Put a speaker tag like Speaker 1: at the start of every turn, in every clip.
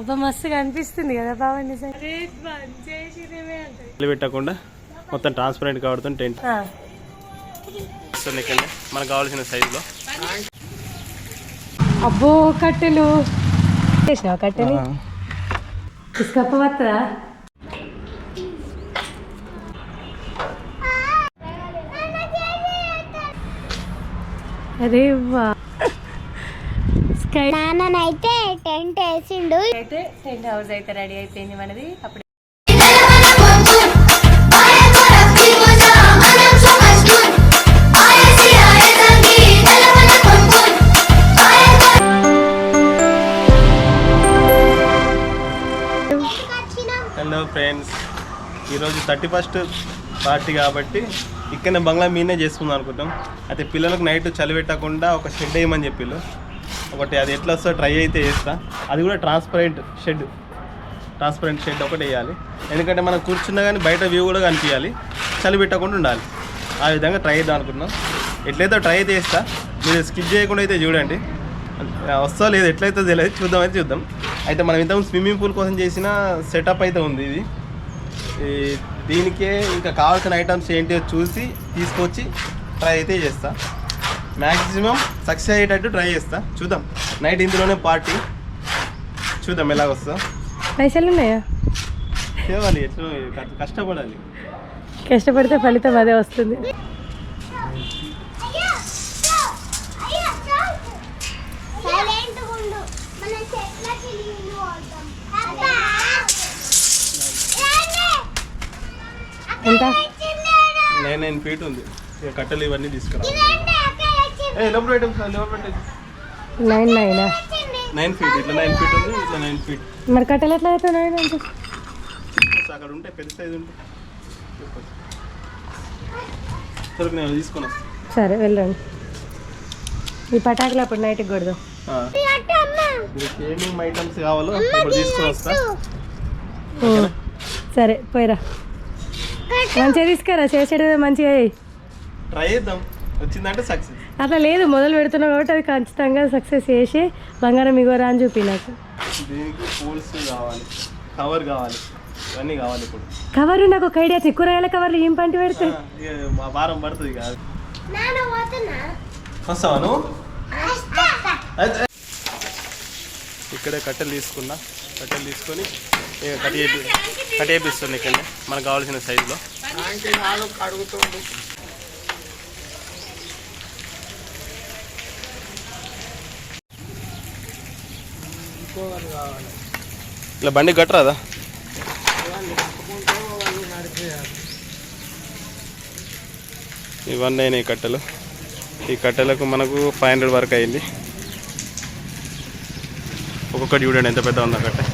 Speaker 1: అబ్బా మస్తుగా అనిపిస్తుంది కదా నిజంగా.
Speaker 2: ఇల్లు పెట్టకుండా మొత్తం ట్రాన్స్పరెంట్ కాబట్టి టెంట్ ఇక్కడ మనకు కావాల్సిన సైజులో
Speaker 1: అబ్బో కట్టెలు. చేసినావు కట్టెని? తీసుకపోవద్దా అరే వా.
Speaker 3: నాన్ననైతే టెంట్ వేసిండు.
Speaker 1: అయితే టెంట్ హౌస్ అయితే రెడీ అయిపోయింది మనది. అప్పుడు
Speaker 2: హలో ఫ్రెండ్స్ ఈరోజు థర్టీ ఫస్ట్ పార్టీ కాబట్టి ఇక్కడనే బంగ్లా మీనే చేసుకుందాం అనుకుంటాం అయితే పిల్లలకు నైట్ చలి పెట్టకుండా ఒక షెడ్ వేయమని చెప్పిళ్ళు. ఒకటి అది ఎట్లా వస్తుందో ట్రై అయితే చేస్తా. అది కూడా ట్రాన్స్పరెంట్ షెడ్ ట్రాన్స్పరెంట్ షెడ్ ఒకటి వేయాలి. ఎందుకంటే మనం కూర్చున్నా కానీ బయట వ్యూ కూడా కనిపించాలి. చలి పెట్టకుండా ఉండాలి. ఆ విధంగా ట్రై చేద్దాం అనుకున్నాం ఎట్లయితే ట్రై అయితే చేస్తా. మీరు స్కిప్ చేయకుండా అయితే చూడండి. వస్తా లేదు ఎట్లయితే తెలియదు. చూద్దాం అయితే చూద్దాం. అయితే మనం ఇంత స్విమ్మింగ్ పూల్ కోసం చేసిన సెటప్ అయితే ఉంది ఇది. దీనికే ఇంకా కావాల్సిన ఐటమ్స్ ఏంటో చూసి తీసుకొచ్చి ట్రై అయితే చేస్తాను మ్యాక్సిమం సక్సెస్ అయ్యేటట్టు ట్రై చేస్తా. చూద్దాం. నైట్ ఇందులోనే పార్టీ చూద్దాం ఎలాగొస్తా
Speaker 1: పైసలు ఉన్నాయా?
Speaker 2: చేయాలి ఎట్లా కష్ట- కష్టపడాలి.
Speaker 1: కష్టపడితే ఫలితం అదే వస్తుంది.
Speaker 3: సైలెంట్ ఉండు. మన చెట్లకి నీళ్ళు పోద్దాం. అబ్బా!
Speaker 1: ఎంత?
Speaker 2: నైన్ నైన్ ఫీట్ ఉంది. ఇక కట్టెలు ఇవన్నీ తీసుకురా ఏ లోపల ఐటమ్స్ లోపల
Speaker 1: నైన్ నైన్?
Speaker 2: నైన్ ఫీట్ ఇట్లా నైన్ ఫీట్ ఉంది ఇట్లా నైన్ ఫీట్.
Speaker 1: మరి కట్టెలు ఎట్లా అయితే నైన్ అంటే?
Speaker 2: అక్కడ ఉంటే పెద్ద సైజు ఉంటే. సరే నేను తీసుకొని వస్తాను
Speaker 1: సరే వెళ్ళండి. ఈ పటాకులు అప్పుడు నైట్కి కొడదాం.
Speaker 2: ఆ. మీకు ఏమేమి ఐటమ్స్ కావాలో ఇప్పుడు తీసుకొని వస్తా.
Speaker 1: ఉం. సరే పోయిరా. మంచిగా తీసుకురా చేసేది మంచిగా.
Speaker 2: ట్రై చేద్దాం. వచ్చిందంటే సక్సెస్
Speaker 1: అట్లా లేదు మొదలు పెడుతున్నావు కాబట్టి అది ఖచ్చితంగా సక్సెస్ చేసి బంగారం ఇగోరా అని చూపి నాకు.
Speaker 2: దీనికి పూల్స్ కావాలి కవర్ కావాలి ఇవన్నీ కావాలి ఇప్పుడు.
Speaker 1: కవర్ నాకు ఒక ఐడియా. కూరగాయల కవర్లు ఏం పంటి పెడితే?
Speaker 2: మా వారం పడుతుంది కాదు అయితే- ఇక్కడే కట్టెలు తీసుకున్నా కట్టెలు తీసుకొని కట్ చేపి కట్ చేపిస్తుంది ఇక్కడ మనకు కావాల్సిన సైజులో ఇలా బండి కట్టరాదా? ఇవన్నీ అయినాయి కట్టెలు. ఈ కట్టెలకు మనకు ఫైవ్ హండ్రెడ్ వరకు అయింది. ఒక్కొక్కటి చూడండి ఎంత పెద్ద ఉందో కట్టె.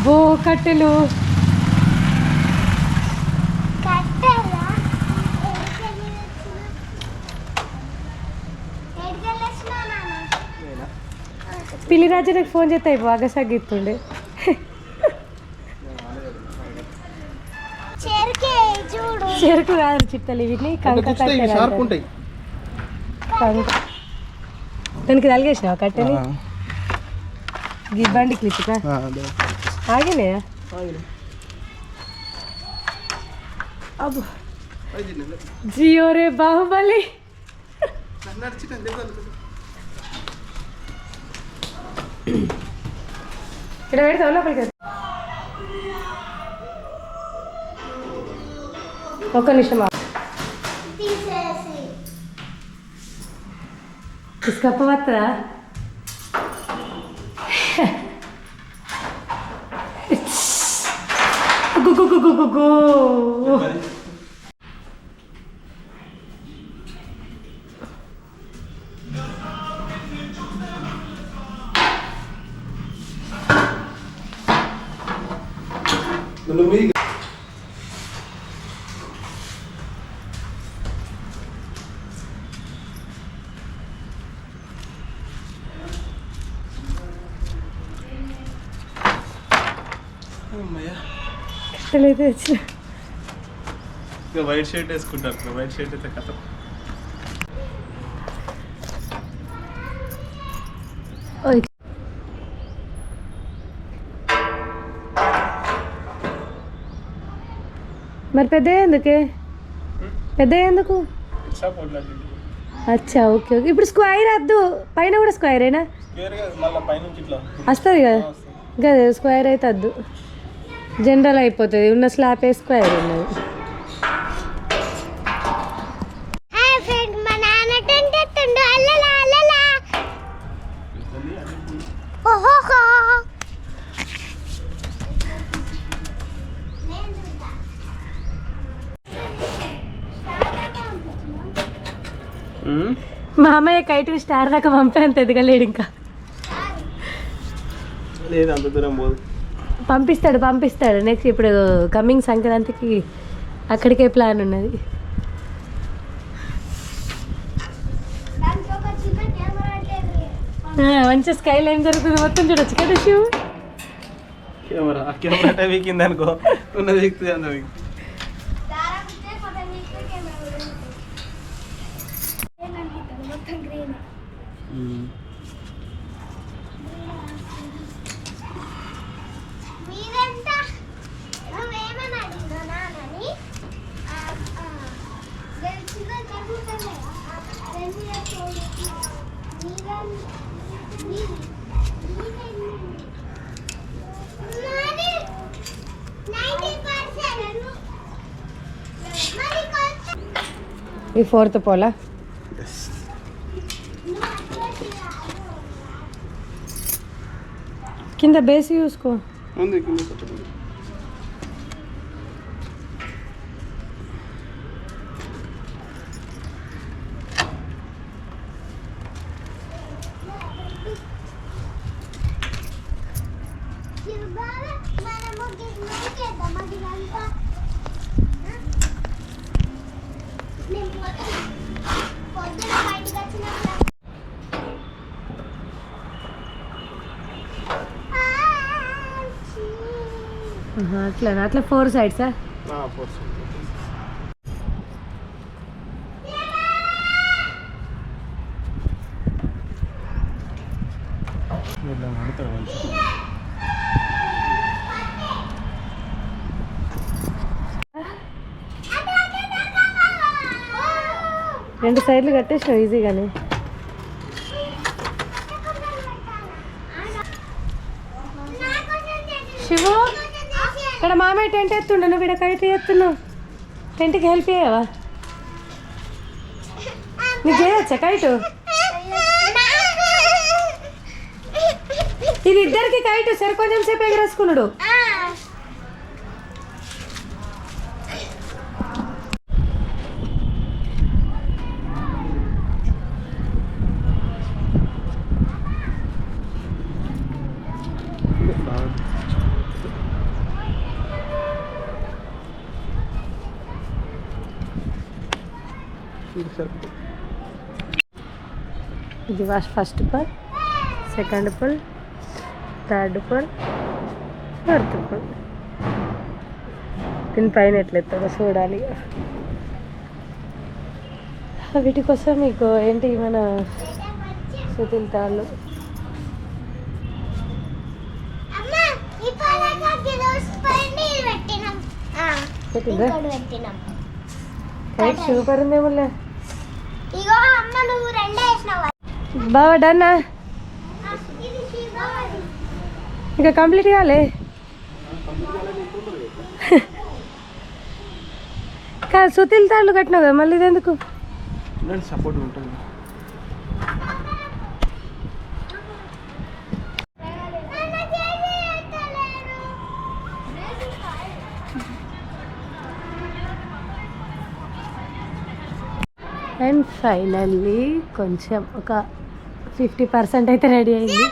Speaker 1: అబ్బో కట్టెలు.
Speaker 3: కట్టెలా? ఎక్కడికెళ్ళి వచ్చినా ఎక్కడికెళ్ళి వచ్చినా నాన్న
Speaker 1: పిల్లి రాజు నాకు ఫోన్ చేస్తే అయిపో అగసాగిస్తుండే
Speaker 3: చెరుకే
Speaker 1: కాదు చిట్టలు కంక దానికి తలిగేసినావు కట్టెని? గిబ్బండి క్లిప్కా ఆగినాయా అబ్బో జియో రే బాహుబలి ఇక్కడ పెడతావు లోపలికి వెళ్తా. ఒక్క నిమిషం ఆగు.
Speaker 3: తీసేసి
Speaker 1: cu, cu, cu, cu. No
Speaker 2: lo
Speaker 1: కట్టెలు అయితే వచ్చిన
Speaker 2: ఇక వైట్ షర్ట్ వేసుకుంటారు ఇక వైట్ షర్ట్ అయితే కథ.
Speaker 1: ఓయ్. మరి పెద్ద ఎందుకే? పెద్ద ఎందుకు? అచ్చా ఓకే ఓకే. ఇప్పుడు స్క్వైర్ వద్దు. పైన కూడా స్క్వైరేనా? వస్తుంది కదా. గదే స్క్వైర్ అయితే వద్దు. జనరల్ అయిపోతుంది. ఉన్న స్లాబ్ స్క్వైర్ ఉన్నది.
Speaker 3: హాయ్ ఫ్రెండ్ మా
Speaker 1: అమ్మయ్య కైట్ స్టార్ దాకా పంపేంత ఎదగలేడు ఇంకా.
Speaker 2: లేదు అంత దూరం పోదు.
Speaker 1: పంపిస్తాడు పంపిస్తాడు. నెక్స్ట్ ఇప్పుడు కమింగ్ సంక్రాంతికి అక్కడికే ప్లాన్ ఉన్నది. మంచిగా స్కై లైన్ జరుగుతుంది మొత్తం చూడొచ్చు కదా శివ్
Speaker 2: కెమెరా కెమెరా అంటే వీకింది అనుకో ఉన్నది వీక్తుంది అంత వీక్
Speaker 3: దారాపితే మొత్తం నీకు కెమెరా మొత్తం గ్రీన్ మీరెంత నువ్వేమని అడిగినా నాన్నని ఆ, ఆ, గెలిచిన జరుగుతుండే రెండు మీరెన్ మీది నాది నైంటీ పర్సెంట్ మరి కొంచెం
Speaker 1: ఈ ఫోర్త్ పోలా
Speaker 3: నువ్వు అట్లా
Speaker 1: కింద బేస్ చూసుకో
Speaker 2: ఉంది కింద కొంచెం.
Speaker 3: చిరుబాల మనము గిన్నెకేద్దాం అది అంతా నేను పొద్దున బయటకు వచ్చినప్పుడు
Speaker 1: ఆహా, అట్లా అట్లా ఫోర్ సైడ్సా?
Speaker 2: Four side. ఇట్లా పడతాడు మంచిగా.
Speaker 1: రెండు సైడ్లు కట్టేసాం ఈజీగానే. శివు ఇక్కడ మామయ్య టెంట్ ఎత్తుండు నువ్వు ఇక్కడ కైట్ ఎత్తున్నావు. టెంట్కి హెల్ప్ చేయవా? నీకు చేయొచ్చా కైటు? ఇది ఇద్దరికి కైటు సరే కొంచెం సేపు ఎగరేసుకున్నాడు ఇది వాష్ ఫస్ట్ పల్ సెకండ్ పల్ థర్డ్ పల్ ఫోర్త్ పల్ దీని పైన ఎట్లెత్తాడో చూడాలి. వీటి కోసం మీకు ఏంటి మన సుతిల్ తాళ్ళు? సూపర్ ఉందేమోలే.
Speaker 3: ఇగో అమ్మ నువ్వు రెండే వేసినావు?
Speaker 1: బాగా డన్నా
Speaker 3: ఇది శివారి
Speaker 1: ఇంకా కంప్లీట్ కాలే? కాదు సుతిల్ తాళ్ళు కట్టినావు కదా మళ్ళీ ఇది ఎందుకు
Speaker 2: సపోర్ట్ ఉంటుంది.
Speaker 1: అండ్ ఫైనల్లీ కొంచెం ఒక ఫిఫ్టీ పర్సెంట్ అయితే రెడీ అయింది.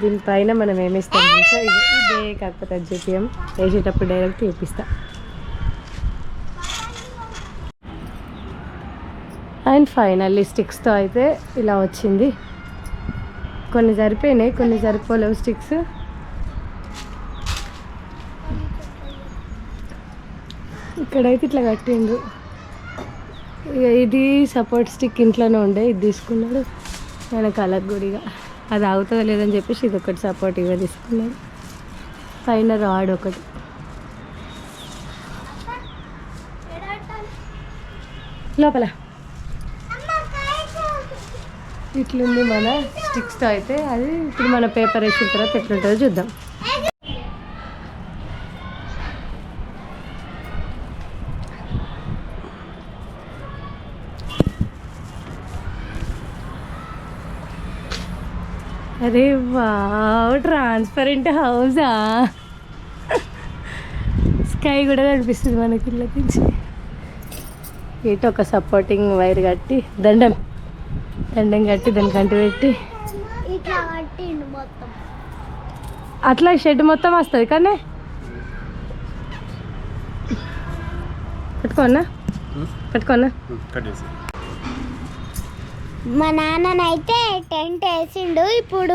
Speaker 1: దీనిపైన మనం ఏమిస్తాం సో ఇదే కాకపోతే జీపీఎం వేసేటప్పుడు డైరెక్ట్ చూపిస్తా. అండ్ ఫైనల్లీ స్టిక్స్తో అయితే ఇలా వచ్చింది. కొన్ని సరిపోయినాయి కొన్ని సరిపోలేవు స్టిక్స్. ఇక్కడైతే ఇట్లా కట్టిండు ఇది సపోర్ట్ స్టిక్ ఇంట్లోనే ఉండే ఇది తీసుకున్నాడు. ఆయన కలర్ గుడిగా అది అవుతుందో లేదని చెప్పేసి ఇది ఒకటి సపోర్ట్ ఇవ్వ తీసుకున్నాడు. పైన రాడ్ ఒకటి. లోపల. ఇట్లుంది మన స్టిక్స్తో అయితే అది ఇప్పుడు మన పేపర్ వేసిన తర్వాత ఎట్లుంటుందో చూద్దాం. అరే వావ్ ట్రాన్స్పరెంట్ హౌసా స్కై కూడా కనిపిస్తుంది మనకి ఇళ్ళ నుంచి. ఇటు ఒక సపోర్టింగ్ వైర్ కట్టి దండం దండం కట్టి దానికి అంటు పెట్టి.
Speaker 3: ఇట్లా కట్టిండు మొత్తం.
Speaker 1: అట్లా షెడ్ మొత్తం వస్తుంది కానీ పెట్టుకోన్నా పెట్టుకోన్నా
Speaker 2: కట్ చేసి.
Speaker 3: మా నాన్ననైతే టెంట్ వేసిండు ఇప్పుడు.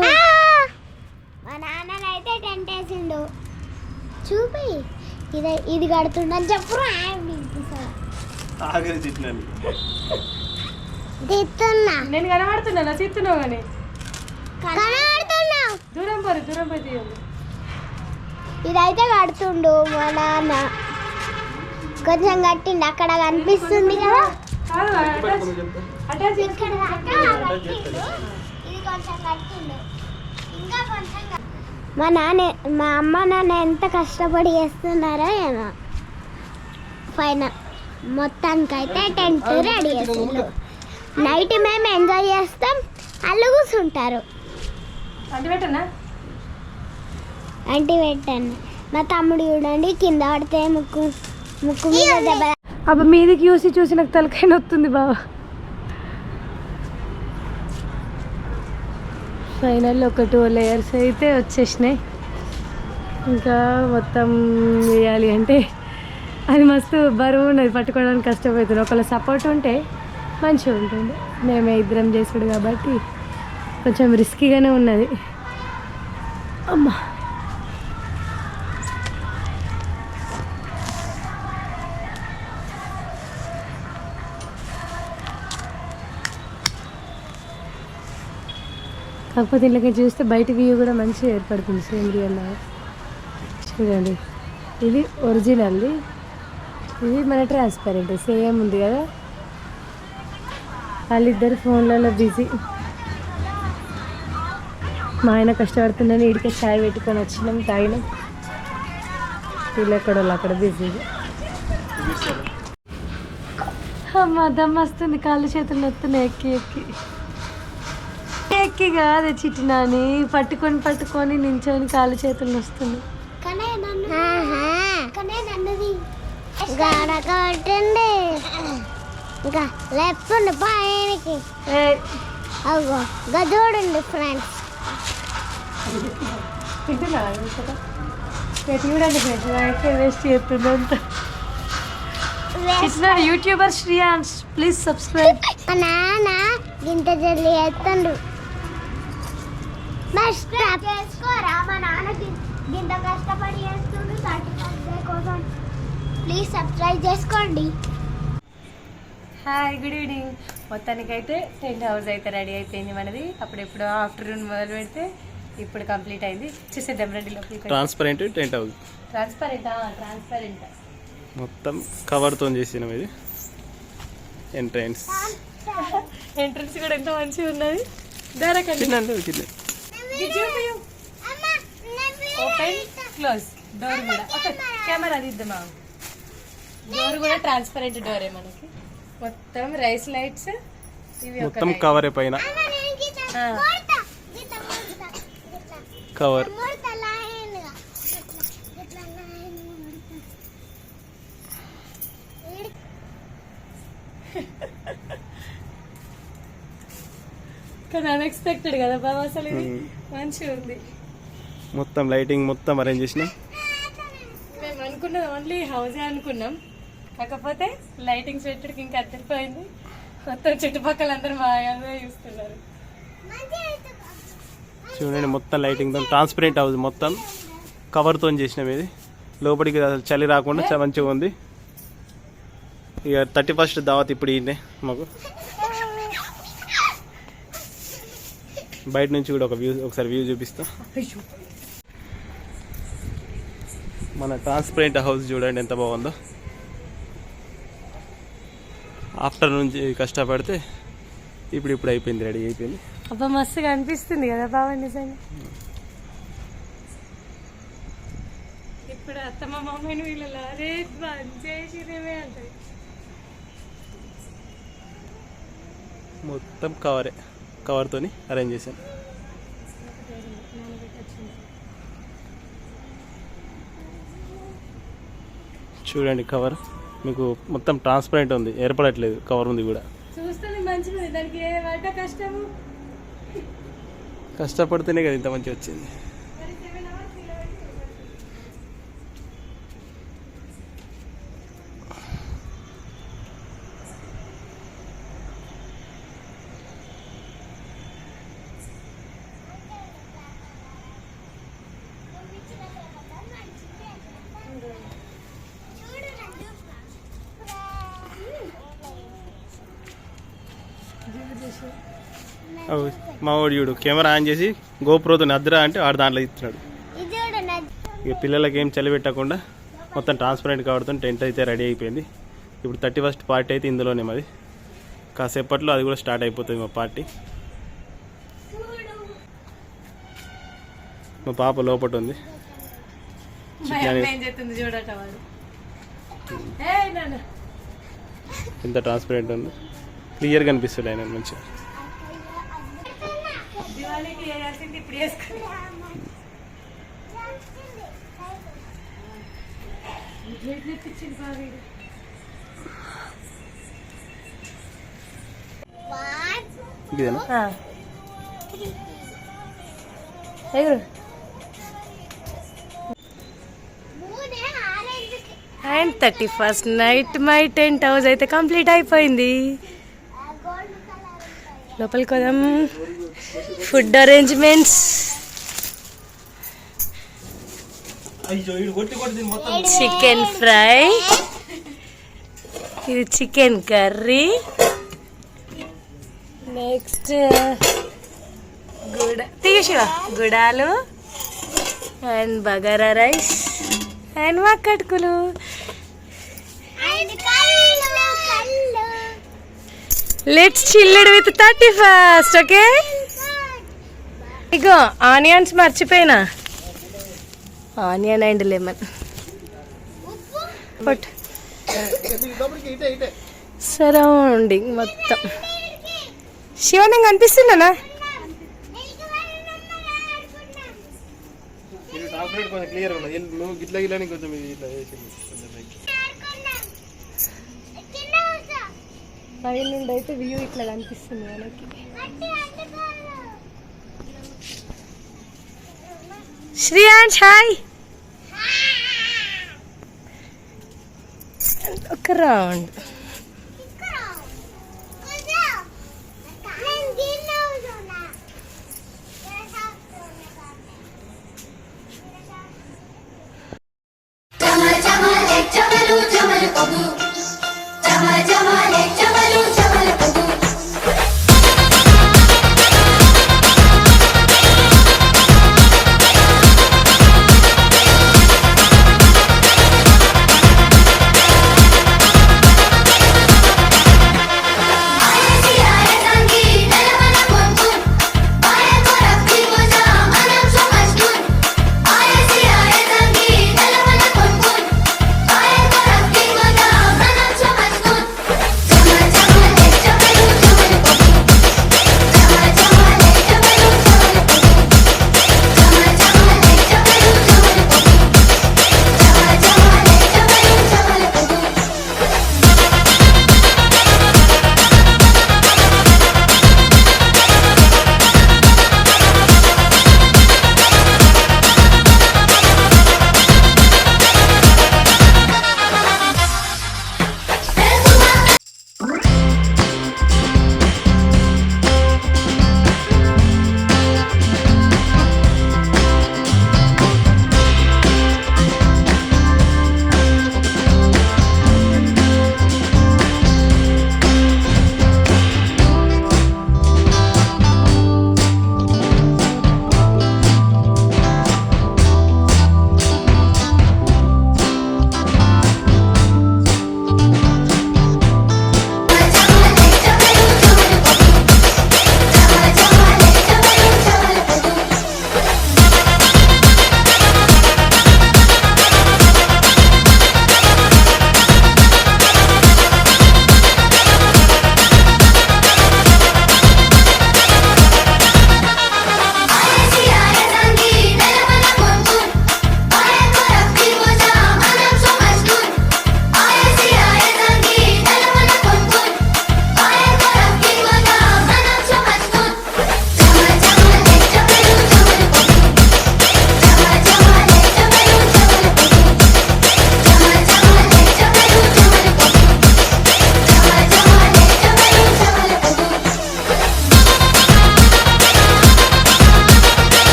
Speaker 3: మా నాన్ననైతే టెంట్ వేసిండు. చూపి. ఇది ఇది కడుతుండని చెప్పు తిత్తున్నా
Speaker 1: నేను కనబడుతున్నా తీస్తున్నావు కానీ.
Speaker 3: కనబడుతున్నా
Speaker 1: దూరం పోరు దూరం పోయి తీయండి.
Speaker 3: ఇదైతే కడుతుండు మా నాన్న. కొంచెం కట్టిండు. అక్కడ కనిపిస్తుంది కదా.
Speaker 1: అటాచ్.
Speaker 3: మా నాన్న మా అమ్మ నాన్న ఎంత కష్టపడి చేస్తున్నారో ఏమో. పైన మొత్తానికైతే టెంట్ రెడీ చేసిండు. నైట్ మేము ఎంజాయ్ చేస్తాం వాళ్ళు కూర్చుంటారు.
Speaker 1: అంటే పెట్టాను?
Speaker 3: మా తమ్ముడు చూడండి కింద పడితే ముక్కు ముక్కు మీద దెబ్బ
Speaker 1: అప్పుడు మీదికి చూసి చూసి నాకు తలకాయ నొత్తుంది బావ. ఫైనల్ ఒక టూ లేయర్స్ అయితే వచ్చేసినాయి. ఇంకా మొత్తం వేయాలి అంటే అది మస్తు బరువు ఉన్నది పట్టుకోవడానికి కష్టమవుతుంది ఒకవేళ సపోర్ట్ ఉంటే మంచిగా ఉంటుంది. మేమే ఇద్దరం చేసుడు కాబట్టి కొంచెం రిస్కీగానే ఉన్నది. అమ్మా. కాకపోతే ఇళ్ళకి చూస్తే బయట వ్యూ కూడా మంచిగా ఏర్పడుతుంది సేంద్రియ చూడండి. ఇది ఒరిజినల్ది ఇది మన ట్రాన్స్పరెంట్ సేమ్ ఉంది కదా? వాళ్ళిద్దరు ఫోన్లలో బిజీ మా ఆయన కష్టపడుతున్నాను ఇడికే చాయ్ పెట్టుకొని వచ్చినాం తాగినాం. వీళ్ళు ఎక్కడ వాళ్ళు అక్కడ బిజీ అమ్మ దమ్మ వస్తుంది కాళ్ళు చేతులు నొత్తున్నాయి ఎక్కి ఎక్కి. ఎక్కి కాదు చిట్టినాని పట్టుకొని పట్టుకొని నించొని కాళ్ళు చేతులు వస్తుంది
Speaker 3: కనే నన్ను కనే నన్నది గడగొట్టండి ఇంకా లేపుండి పైనకి అగో గా చూడండి ఫ్రెండ్స్.
Speaker 1: చూడండి ఫ్రెండ్స్ అయితే వేస్ట్ చేస్తుంది అంత చిన్న యూట్యూబర్ శ్రీయాన్స్ ప్లీజ్ సబ్స్క్రైబ్.
Speaker 3: మా నాన్న గింత జల్లి ఎత్తండు సబ్స్క్రైబ్ చేసుకోరా? మా గింత కష్టపడి చేస్తుండు సర్టిఫికేట్ కోసం ప్లీజ్ సబ్స్క్రైబ్ చేసుకోండి.
Speaker 1: హాయ్ గుడ్ ఈవినింగ్ మొత్తానికైతే టెంట్ హౌస్ అయితే రెడీ అయిపోయింది మనది. అప్పుడు ఎప్పుడో ఆఫ్టర్నూన్ మొదలు పెడితే ఇప్పుడు కంప్లీట్ అయింది. చూసేద్దాం రండి లోపలికి
Speaker 2: transparent tent house
Speaker 1: transparent transparent
Speaker 2: మొత్తం కవర్తో చేసినాం ఇది. ఎంట్రన్స్
Speaker 1: ఎంట్రన్స్ కూడా ఎంత మంచిగా ఉన్నది.
Speaker 2: చిన్న చిన్న.
Speaker 1: ఓపెన్ క్లోజ్ డోర్ కూడా. ఓకే కెమెరా తీద్దామా డోర్ కూడా ట్రాన్స్పరెంట్ డోరే మనకి. మొత్తం రైస్ లైట్స్ ఇవి
Speaker 2: మొత్తం కవరే పైన. కవర్
Speaker 1: కానీ అన్ఎక్స్పెక్టెడ్ కదా బాబా అసలు ఇది. మంచిగా ఉంది.
Speaker 2: మొత్తం లైటింగ్ మొత్తం అరేంజ్ చేసినాం?
Speaker 1: మేము అనుకున్నది ఓన్లీ హౌసే అనుకున్నాం. కాకపోతే లైటింగ్స్ పెట్టడానికి ఇంకా అద్దరిపోయింది. మొత్తం చుట్టుపక్కల అందరూ బాగా చూస్తున్నారు.
Speaker 2: చూడండి మొత్తం లైటింగ్తో ట్రాన్స్పరెంట్ హౌస్ మొత్తం. కవర్తో చేసినాం ఇది. లోపలికి అసలు చలి రాకుండా మంచిగా ఉంది. ఇక థర్టీ ఫస్ట్ దావత్ ఇప్పుడు మాకు. బయట నుంచి కూడా ఒక వ్యూ ఒకసారి వ్యూ చూపిస్తా. మన ట్రాన్స్పరెంట్ హౌస్ చూడండి ఎంత బాగుందో. ఆఫ్టర్ నుంచి కష్టపడితే ఇప్పుడు ఇప్పుడు అయిపోయింది రెడీ అయిపోయింది.
Speaker 1: అబ్బా మస్తుగా అనిపిస్తుంది కదా బాబా నిజంగా. ఇప్పుడు అత్తమ్మ మామయ్య వీళ్ళలో అరే బంద్ చేసిరేమే అంటది.
Speaker 2: మొత్తం కవరే కవర్తోని అరేంజ్ చేశాను. చూడండి కవర్ మీకు మొత్తం ట్రాన్స్పరెంట్ ఉంది. ఏర్పడట్లేదు కవర్ ఉంది కూడా. కష్టపడితేనే కదా ఇంత మంచి వచ్చింది. అవు, మా వాడు చూడు కెమెరా ఆన్ చేసి గోప్రోతో నిద్ర అంటే వాడు దాంట్లో ఇస్తున్నాడు. ఇక పిల్లలకి ఏం చలి పెట్టకుండా మొత్తం ట్రాన్స్పరెంట్ కావడంతో టెంట్ అయితే రెడీ అయిపోయింది. ఇప్పుడు థర్టీ ఫస్ట్ పార్టీ అయితే ఇందులోనే మరి. కాసేపట్లో అది కూడా స్టార్ట్ అయిపోతుంది మా పార్టీ. మా పాప లోపట ఉంది.
Speaker 1: మా అమ్మ ఏం చెప్తుంది చూడట వాడు. ఏ నాన్న.
Speaker 2: ఎంత ట్రాన్స్పరెంట్ ఉంది. క్లియర్ కనిపిస్తుంది ఆయన మంచిగా.
Speaker 1: దివాళీకి వేయాల్సింది ఇప్పుడు వేసుకుని తెప్పించింది బాగా
Speaker 3: One,
Speaker 2: ఇదేనా
Speaker 1: ఎగురు.
Speaker 3: మూడే orange
Speaker 1: and thirty first night my tent house అయితే కంప్లీట్ అయిపోయింది. లోపలికి పోదాం ఫుడ్ అరేంజ్మెంట్స్. Chicken fry. ఇది చికెన్ కర్రీ. నెక్స్ట్ గుడ తీసివా గుడాలు అండ్ బగారా రైస్ అండ్
Speaker 3: కళ్ళు.
Speaker 1: Let's chilled with thirty first okay ego onions మర్చిపోయినా. Onion and
Speaker 3: lemon.
Speaker 1: But surrounding మొత్తం. శివనంగా అనిపిస్తుందనా
Speaker 2: క్లియర్ ఉన్నది నువ్వు గిట్ల గిట్లని కొంచెం ఇది ఇట్లా చేసింది కొంచెం పైకి.
Speaker 1: పైన నుండి అయితే వ్యూ ఇట్లా కనిపిస్తుంది మనకి. శ్రీయాన్స్ హాయ్. ఒక రౌండ్.
Speaker 4: Jamal, Jamal, Jamalu, Jamal, Abu.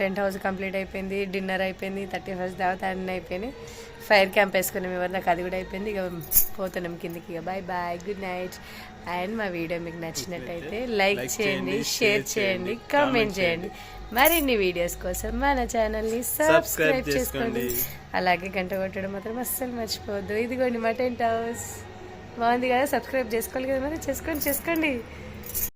Speaker 1: Tent house complete అయిపోయింది డిన్నర్ అయిపోయింది థర్టీ ఫస్ట్ దావత్ అన్నీ అయిపోయింది ఫైర్ క్యాంప్ వేసుకున్నాం ఎవరు నాకు అది కూడా అయిపోయింది. ఇక పోతున్నాం కిందికి. ఇక bye bye good night and మా వీడియో మీకు నచ్చినట్టయితే లైక్ చేయండి షేర్ చేయండి కామెంట్ చేయండి. మరిన్ని వీడియోస్ కోసం మన ఛానల్ని సబ్స్క్రైబ్ చేసుకోండి.
Speaker 2: చేసుకోండి.
Speaker 1: అలాగే గంట కొట్టడం మాత్రం అస్సలు మర్చిపోవద్దు. ఇదిగోండి మా టెంట్ హౌస్ బాగుంది కదా? సబ్స్క్రైబ్ చేసుకోవాలి కదా మరి? చేసుకోండి చేసుకోండి